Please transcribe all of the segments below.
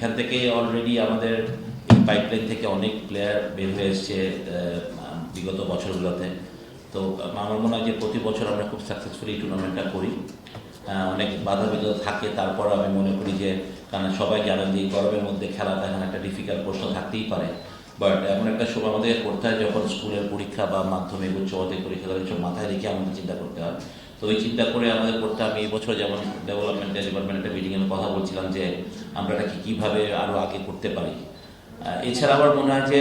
এখান থেকে অলরেডি আমাদের এই পাইপলাইন থেকে অনেক প্লেয়ার বের হয়ে এসছে বিগত বছরগুলোতে। তো আমার মনে হয় যে প্রতি বছর আমরা খুব সাকসেসফুলি টুর্নামেন্টটা করি। অনেক বাধা বিঘ্ন থাকে, তারপর আমি মনে করি যে, কারণ সবাই জানেন যে গরমের মধ্যে খেলাটা এখানে একটা ডিফিকাল্ট প্রশ্ন থাকতেই পারে। বাট এমন একটা সময় আমাদের করতে হয় যখন স্কুলের পরীক্ষা বা মাধ্যমিক, উচ্চ মাধ্যমিক পরীক্ষা সব মাথায় রেখে আমাদের চিন্তা করতে হয়। তো ওই চিন্তা করে আমাদের করতে আমি এই বছর যেমন ডেভেলপমেন্টের ডিপার্টমেন্টের মিটিংয়ে কথা বলছিলাম যে আমরা এটাকে কীভাবে আরও আগে করতে পারি? এছাড়া আবার মনে হয় যে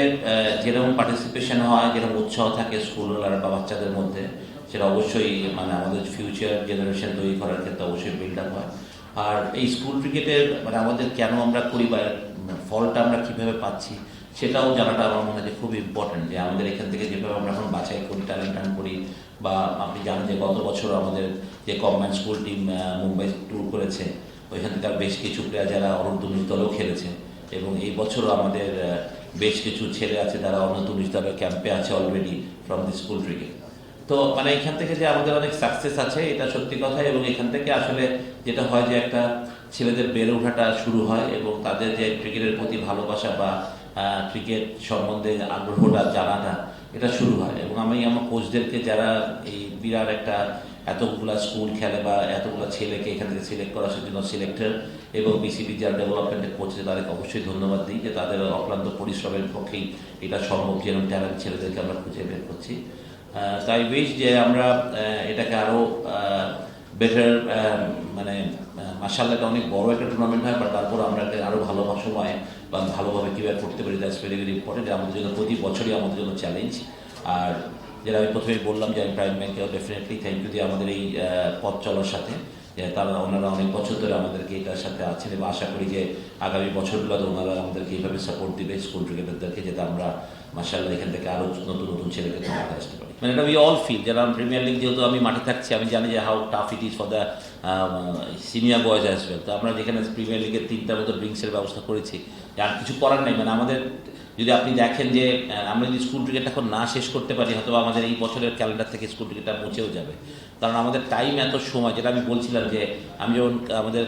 যেরকম পার্টিসিপেশন হয়, যেরকম উৎসাহ থাকে স্কুল বা বাচ্চাদের মধ্যে, সেটা অবশ্যই মানে আমাদের ফিউচার জেনারেশন তৈরি করার ক্ষেত্রে অবশ্যই বিল্ড আপ হয়। আর এই স্কুল ক্রিকেটের মানে আমাদের কেন আমরা করি বা ফলটা আমরা কীভাবে পাচ্ছি সেটাও জানাটা আমার মনে হয় খুব ইম্পর্টেন্ট যে আমাদের এখান থেকে যেভাবে আমরা এখন বাছাই করি ট্যালেন্ট হান্ট করি বা আপনি জানেন যে গত বছর আমাদের যে combine school team Mumbai tour করেছে, ওইখান থেকে বেশ কিছু প্লেয়ার যারা উনিশ দলেও খেলেছে এবং এই বছরও আমাদের বেশ কিছু ছেলে আছে যারা উনিশ দলের ক্যাম্পে আছে already from the school cricket তো মানে এখান থেকে যে আমাদের অনেক সাকসেস আছে, এটা সত্যি কথা এবং এখান থেকে আসলে যেটা হয় যে একটা ছেলেদের বেড়ে ওঠাটা শুরু হয় এবং তাদের যে ক্রিকেটের প্রতি ভালোবাসা বা ক্রিকেট সম্বন্ধে আগ্রহটা জানাটা, এটা শুরু হয়। এবং আমি আমার কোচদেরকে যারা এই বিরাট একটা এতগুলা স্কুল খেলে বা এতগুলা ছেলেকে এখান থেকে সিলেক্ট করার জন্য সিলেক্টর এবং বিসিবি যারা ডেভেলপমেন্টের কোচ তাদেরকে অবশ্যই ধন্যবাদ দিই যে তাদের অক্লান্ত পরিশ্রমের পক্ষেই এটা সম্ভব যেরকম ট্যালেন্ট ছেলেদেরকে আমরা খুঁজে বের করছি। তাই বেশ যে আমরা এটাকে আরও বেটার মানে মাসাল্লাহ এটা অনেক বড় একটা টুর্নামেন্ট হয় বা তারপর আমরা একটা আরও ভালো সময় বা ভালোভাবে কীভাবে করতে পারি দ্যাটস ভেরি ভেরি ইম্পর্টেন্ট আমাদের জন্য প্রতি বছরই আমাদের জন্য চ্যালেঞ্জ আর যেটা আমি প্রথমেই বললাম যে আমি প্রাইম ব্যাংকেও ডেফিনেটলি থ্যাংক ইউ দিয়ে আমাদের এই পথ চলার সাথে। তারা ওনারা অনেক বছর ধরে আমাদেরকে এটার সাথে আছেন এবং আশা করি যে আগামী বছরগুলোতে ওনারা আমাদেরকে এইভাবে সাপোর্ট দিবে স্কুল ক্রিকেটারদেরকে যাতে আমরা মাসাল্লাহ এখান থেকে আরও নতুন নতুন ছেলেকে তোমাকে আসতে পারি। মানে এটা উই অল ফিল যারা প্রিমিয়ার লিগ যেহেতু আমি মাঠে থাকছি, আমি জানি যে how tough it is for the senior boys as well তো আমরা যেখানে প্রিমিয়ার লিগের তিনটা মতো ড্রিঙ্কসের ব্যবস্থা করেছি আর কিছু করার নেই। মানে আমাদের, যদি আপনি দেখেন যে আমরা যদি স্কুল ক্রিকেট এখন না শেষ করতে পারি হয়তো আমাদের এই বছরের ক্যালেন্ডার থেকে স্কুল ক্রিকেটটা মুছেও যাবে। কারণ আমাদের টাইম এত সময়, যেটা আমি বলছিলাম যে আমি যখন, আমাদের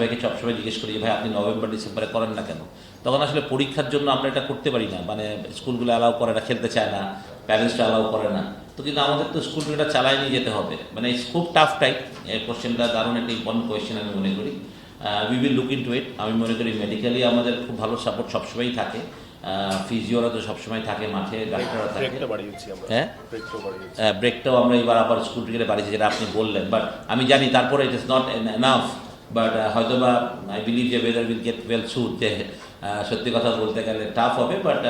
ভাইকে সবসময় জিজ্ঞেস করি যে ভাই, আপনি নভেম্বর, ডিসেম্বরে করেন না কেন? তখন আসলে পরীক্ষার জন্য আমরা এটা করতে পারি না। মানে স্কুলগুলো অ্যালাউ করে না, খেলতে চায় না প্যারেন্টসরা অ্যালাউ করে না। তো কিন্তু আমাদের তো স্কুল ক্রিকেটটা চালাই নিয়ে যেতে হবে। মানে খুব টাফ টাইপ এই কোশ্চেনটা দারুণ একটা ইম্পর্টেন্ট কোয়েশ্চেন আমি মনে করি। We will look into it আমি মনে করি মেডিকেলি আমাদের খুব ভালো সাপোর্ট সবসময়ই থাকে। ফিজিওরা তো সবসময় থাকে মাঠে ডাক্তাররা থাকে। হ্যাঁ? ব্রেকটাও আমরা এবার আবার স্কুল গেলে বাড়িয়েছি যেটা আপনি বললেন। বাট আমি জানি তারপরে it is not enough but হয়তো বা আই বিলিভ যে weather will get well suit যে সত্যি কথা বলতে গেলে টাফ হবে বাট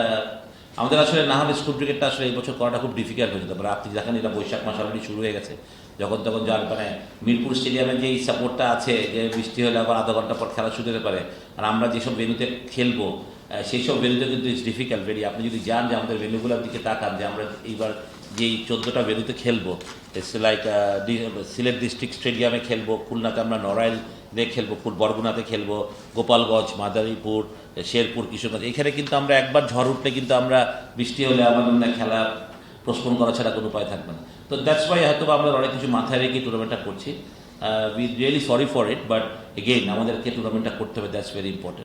আমাদের আসলে না হলে স্কুল ক্রিকেটটা আসলে এই বছর করাটা খুব ডিফিকাল্ট হয়ে যেত পারে। আপনি দেখেন এটা বৈশাখ মাস অলরেডি শুরু হয়ে গেছে। যখন তখন যার মানে মিরপুর স্টেডিয়ামে যে এই সাপোর্টটা আছে, যে বৃষ্টি হলে আবার আধা ঘণ্টা পর খেলা শুরু হতে পারে। আর আমরা যেসব ভেনুতে খেলব সেই সব ভেনুতে কিন্তু ইটস ডিফিকাল্ট ভেরি আপনি যদি যান যে আমাদের ভেনুগুলোর দিকে তাকান, যে আমরা এইবার যেই চোদ্দোটা ভেন্যুতে খেলব লাইক সিলেট ডিস্ট্রিক্ট স্টেডিয়ামে খেলব, খুলনাতে আমরা নড়াইল খেলব বরগুনাতে খেলব, গোপালগঞ্জ, মাদারীপুর শেরপুর, কিশোরগঞ্জ, এখানে কিন্তু আমরা একবার ঝড় উঠলে কিন্তু আমরা বৃষ্টি হলে আমাদের না খেলা পোস্টপোন করা ছাড়া কোনো উপায় থাকবে না। তো দ্যাটস ওয়াই হয়তো আমরা অনেক কিছু মাথায় রেখে টুর্নামেন্টটা করছি। We really sorry for it but again আমাদেরকে টুর্নামেন্টটা করতে হবে দ্যাটস ভেরি ইম্পর্টেন্ট